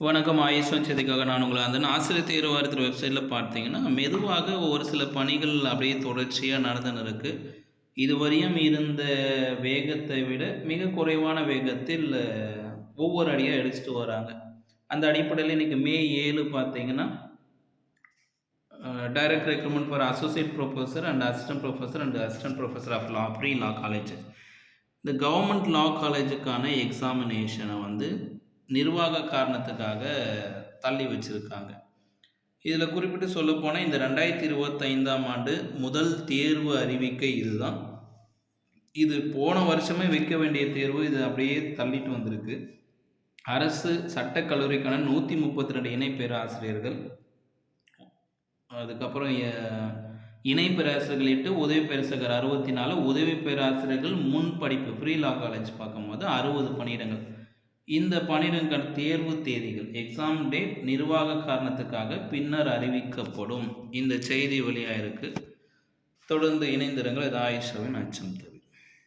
வணக்கம் ஆயுஷ் வச்சதுக்காக நான் உங்களை அந்த ஆசிரியர் தேர்வு வாரத்தில் வெப்சைட்டில் பார்த்தீங்கன்னா மெதுவாக ஒரு சில பணிகள் அப்படியே தொடர்ச்சியாக நடந்துன்னு இருக்குது இதுவரையும் இருந்த வேகத்தை விட மிக குறைவான வேகத்தில் ஒவ்வொரு அடியாக அடிச்சுட்டு வராங்க. அந்த அடிப்படையில் இன்றைக்கி மே ஏழு பார்த்தீங்கன்னா direct recruitment for associate professor and assistant professor and assistant professor of law pre law college இந்த கவர்மெண்ட் லா காலேஜுக்கான எக்ஸாமினேஷனை வந்து நிர்வாக காரணத்துக்காக தள்ளி வச்சுருக்காங்க. இதில் குறிப்பிட்டு சொல்லப்போனால் இந்த ரெண்டாயிரத்தி இருபத்தைந்தாம் ஆண்டு முதல் தேர்வு அறிவிக்கை இதுதான். இது போன வருஷமே வைக்க வேண்டிய தேர்வு இது அப்படியே தள்ளிட்டு வந்திருக்கு. அரசு சட்டக்கல்லூரிக்கான நூற்றி முப்பத்தி ரெண்டு இணை பேராசிரியர்கள் அதுக்கப்புறம் இணை பேராசிரியர்கள் எட்டு உதவி பேராசிரியர் அறுபத்தி நாலு உதவி பேராசிரியர்கள் முன் படிப்பு ப்ரீ லா காலேஜ் பார்க்கும்போது அறுபது பணியிடங்கள். இந்த பணியிடங்கள் தேர்வு தேதிகள் எக்ஸாம் டேட் நிர்வாக காரணத்துக்காக பின்னர் அறிவிக்கப்படும். இந்த செய்தி வெளியாக இருக்குது தொடர்ந்து இணைந்திருங்கள். இது ஆயிஷாவின் அச்சம் தரும்